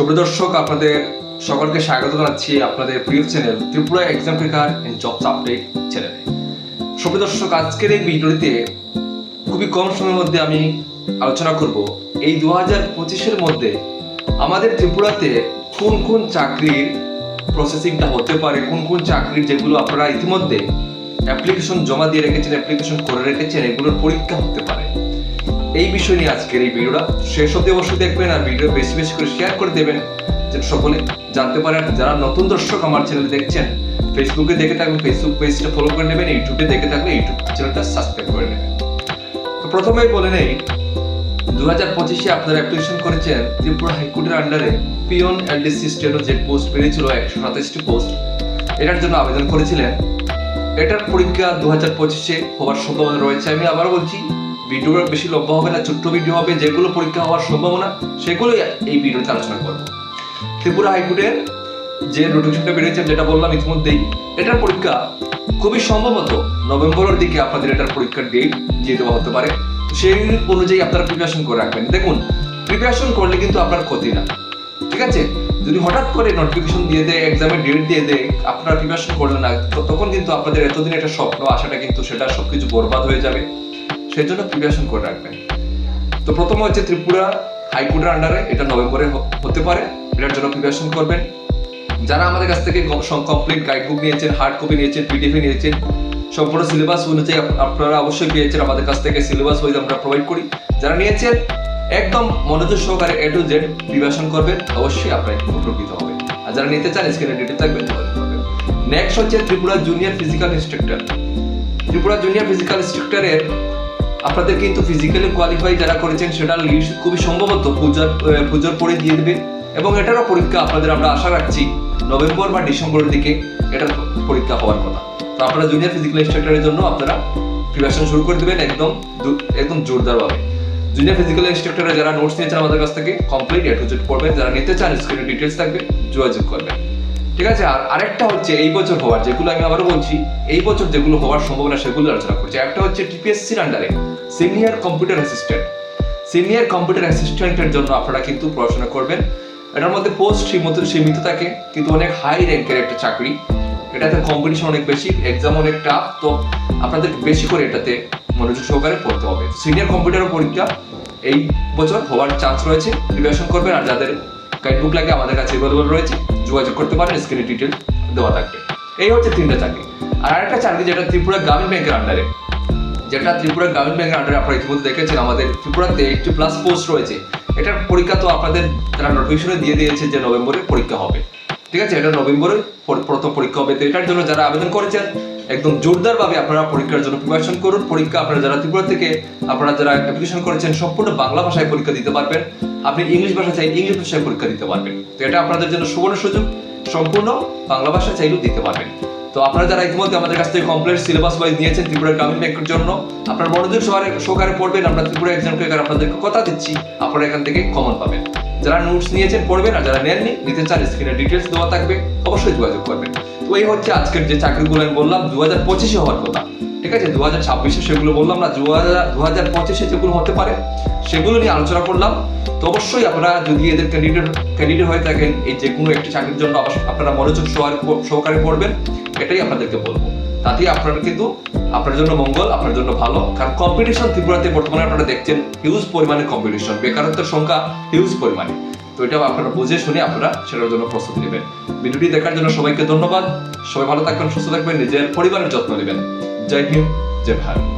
সুপ্রদর্শক আপনাদের সকলকে স্বাগত জানাচ্ছি আপনাদের প্রিয় channel Tripura exam cracker and jobs update চ্যানেলে। সুপ্রদর্শক আজকের এই ভিডিওটিতে খুবই কম সময়ের মধ্যে আমি আলোচনা করব। এই দু হাজার পঁচিশের মধ্যে আমাদের ত্রিপুরাতে কোন কোন চাকরির প্রসেসিংটা হতে পারে, কোন কোন চাকরির যেগুলো আপনারা ইতিমধ্যে অ্যাপ্লিকেশন জমা দিয়ে রেখেছেন অ্যাপ্লিকেশন করে রেখেছেন, এগুলোর পরীক্ষা হতে পারে। এই বিষয় নিয়ে আজকের এই ভিডিওটা শেষ অব্দি অবশ্যই দেখবেন আর ভিডিও বেশি বেশি করে শেয়ার করে দেবেন, যেন সকলে জানতে পারে আর যারা নতুন দর্শক আমার চ্যানেল দেখছেন ফেসবুকে দেখে থাকলে ফেসবুক পেজটা ফলো করে নেবেন ইউটিউবে দেখে থাকলে ইউটিউব চ্যানেলটা সাবস্ক্রাইব করে নেবেন। তো প্রথমেই বলে নেই দু হাজার পঁচিশে আপনারা অ্যাপ্লিকেশন করেছেন ত্রিপুরা হাইকোর্টের আন্ডারে পিওন এলডিসি স্টেটও যে পোস্ট বেরিয়েছিল, একশো সাতাশটি পোস্ট এটার জন্য আবেদন করেছিলেন। এটার পরীক্ষা দু হাজার পঁচিশে হওয়ার সম্ভাবনা রয়েছে। আমি আবার বলছি ভিডিওটা বেশি লম্বা হবে না, ছোট্ট ভিডিও হবে, যেগুলো পরীক্ষা হওয়ার সম্ভাবনা সেগুলো এই ভিডিওতে আলোচনা করব। ত্রিপুরা হাইকোর্টের যে নোটিফিকেশনটা বেরিয়েছে যেটা বললাম ইতিমধ্যেই, এটার পরীক্ষা খুবই সম্ভবত নভেম্বরের দিকে আপনাদের এটার পরীক্ষার ডেট দিয়ে দেওয়া হতে পারে। সেই অনুযায়ী আপনারা প্রিপারেশন করে রাখবেন। দেখুন প্রিপারেশন করলে কিন্তু আপনার ক্ষতি না, ঠিক আছে? যদি হঠাৎ করে নোটিফিকেশন দিয়ে দেয় এক্সামের ডেট দিয়ে দেয়, আপনারা প্রিপারেশন করলেন না তখন কিন্তু আপনাদের এতদিন একটা স্বপ্ন, আশাটা কিন্তু সেটা সবকিছু বরবাদ হয়ে যাবে। সেই জন্য প্রিপারেশন করে রাখবেন। তো প্রথম হচ্ছে ত্রিপুরা হাইকোর্টের আন্ডারে, এটা নভেম্বরে হতে পারে, এটার জন্য প্রিপারেশন করবেন। যারা আমাদের কাছ থেকে কমপ্লিট গাইডবুক নিয়েছেন হার্ড কপি নিয়েছেন পিডিএফ নিয়েছেন, সম্পূর্ণ সিলেবাস অনুযায়ী আপনারা অবশ্যই পেয়েছেন আমাদের কাছ থেকে সিলেবাস ওয়াইজ আমরা প্রোভাইড করি। যারা নিয়েছেন, একদম মনোযোগ সহকারে এ টু জেড প্রিপারেশন করবেন, অবশ্যই আপনারা উপকৃত হবে আর যারা নিতে চান স্ক্রিনে ডিটেল থাকবে নেক্সট হচ্ছে Tripura junior physical instructor Tripura junior physical ইনস্ট্রাক্টরের আপনাদের কিন্তু ফিজিক্যালি কোয়ালিফাই যারা করেছেন সেটা লিস্ট খুবই সম্ভবত পূজার পুজোর পরে দিয়ে দেবে। এবং এটারও পরীক্ষা আপনাদের আমরা আশা রাখছি নভেম্বর বা ডিসেম্বরের দিকে এটার পরীক্ষা হওয়ার কথা। তো আপনারা জুনিয়র ফিজিক্যাল ইনস্ট্রাক্টরের জন্য আপনারা প্রিপারেশন শুরু করে দেবেন একদম একদম জোরদারভাবে। জুনিয়র ফিজিক্যাল ইনস্ট্রাক্টরে যারা নোটস নিয়েছেন আমাদের কাছ থেকে কমপ্লিট এ টু পড়বেন। যারা নিতে চান স্ক্রিনে ডিটেলস থাকবে, যোগাযোগ করবেন। ঠিক আছে? আর আরেকটা হচ্ছে এই বছর হওয়ার যেগুলো আমি আবারও বলছি, এই বছর যেগুলো হওয়ার সম্ভাবনা সেগুলো আলোচনা করছি। একটা হচ্ছে টিপিএসসির আন্ডারে senior computer assistant senior computer অ্যাসিস্ট্যান্টের জন্য আপনারা কিন্তু পড়াশোনা করবেন। এটার মধ্যে পোস্ট সীমিত সীমিত থাকে, কিন্তু অনেক হাই র্যাঙ্কের একটা চাকরি। এটাতে কম্পিটিশন অনেক বেশি এক্সাম অনেক টাফ তো আপনাদের বেশি করে এটাতে মনোযোগ সহকারে পড়তে হবে। সিনিয়র কম্পিউটার পরীক্ষা এই বছর হওয়ার চান্স রয়েছে প্রিপারেশন করবেন। আর যাদের গাইডবুক লাগে, আমাদের কাছে অ্যাভেলেবল রয়েছে। যোগাযোগ করতে পারেন স্ক্রিনে ডিটেল দেওয়া থাকবে। এই হচ্ছে তিনটা চাকরি। আর আরেকটা চাকরি যেটা ত্রিপুরা গ্রামীণ ব্যাংকের আন্ডারে যেটা ত্রিপুরা গ্রামীণ ব্যাংকের আন্ডারে আপনারা ইতিমধ্যে দেখেছেন, আমাদের ত্রিপুরাতে এইটটি প্লাস পোস্ট রয়েছে। এটার পরীক্ষা তো আপনাদের তারা নোটিফিকেশনে দিয়ে দিয়েছে যে নভেম্বরে পরীক্ষা হবে। ঠিক আছে, এটা নভেম্বরে প্রথম পরীক্ষা হবে। তো এটার জন্য যারা আবেদন করেছেন একদম জোরদারভাবে আপনারা পরীক্ষার জন্য প্রিপারেশন করুন। পরীক্ষা আপনারা যারা ত্রিপুরা থেকে আপনারা যারা অ্যাপ্লিকেশন করেছেন, সম্পূর্ণ বাংলা ভাষায় পরীক্ষা দিতে পারবেন। আপনি ইংলিশ ভাষা চাই ইংলিশ ভাষায় পরীক্ষা দিতে পারবেন। তো এটা আপনাদের জন্য সুবর্ণ সুযোগ। সম্পূর্ণ বাংলা ভাষা চাইলেও দিতে পারবেন। তো আপনারা যারা ইতিমধ্যে আমাদের কাছ থেকে কমপ্লিট সিলেবাস ওয়াইজ নিয়েছেন ত্রিপুরা গ্রামীণ ব্যাংকের জন্য, আপনার মনোযোগ সহকারে সহকারে পড়বেন, আমরা ত্রিপুরা এক্সাম কারণ আপনাদেরকে কথা দিচ্ছি, আপনারা এখান থেকে কমন পাবেন। যারা নোটস নিয়েছেন, পড়বেন, আর যারা নেননি, নিতে চান স্ক্রিনে ডিটেলস দেওয়া থাকবে, অবশ্যই যোগাযোগ করবেন। তো এই হচ্ছে আজকের যে চাকরিগুলো আমি বললাম দু হাজার পঁচিশে হওয়ার কথা। ঠিক আছে? দু হাজার ছাব্বিশে সেগুলো বললাম না দু হাজার দু হাজার পঁচিশে যেগুলো হতে পারে, সেগুলো নিয়ে আলোচনা করলাম। তো অবশ্যই আপনারা যদি এদের ক্যান্ডিডেট ক্যান্ডিডেট হয়ে থাকেন, এই যে কোনো একটি চাকরির জন্য আপনারা মনোযোগ সহকারে পড়বেন, এটাই আপনাদেরকে বলব। তাতেই আপনারা কিন্তু, আপনার জন্য মঙ্গল, আপনার জন্য ভালো। কারণ কম্পিটিশন ত্রিপুরাতে বর্তমানে আপনারা দেখছেন হিউজ পরিমাণে কম্পিটিশন বেকারত্বের সংখ্যা হিউজ পরিমাণে। তো এটাও আপনারা বুঝে শুনে আপনারা সেটার জন্য প্রস্তুতি নেবেন। ভিডিওটি দেখার জন্য সবাইকে ধন্যবাদ। সবাই ভালো থাকবেন, সুস্থ থাকবেন, নিজের পরিবারের যত্ন নেবেন। जय हिंद जय भारत।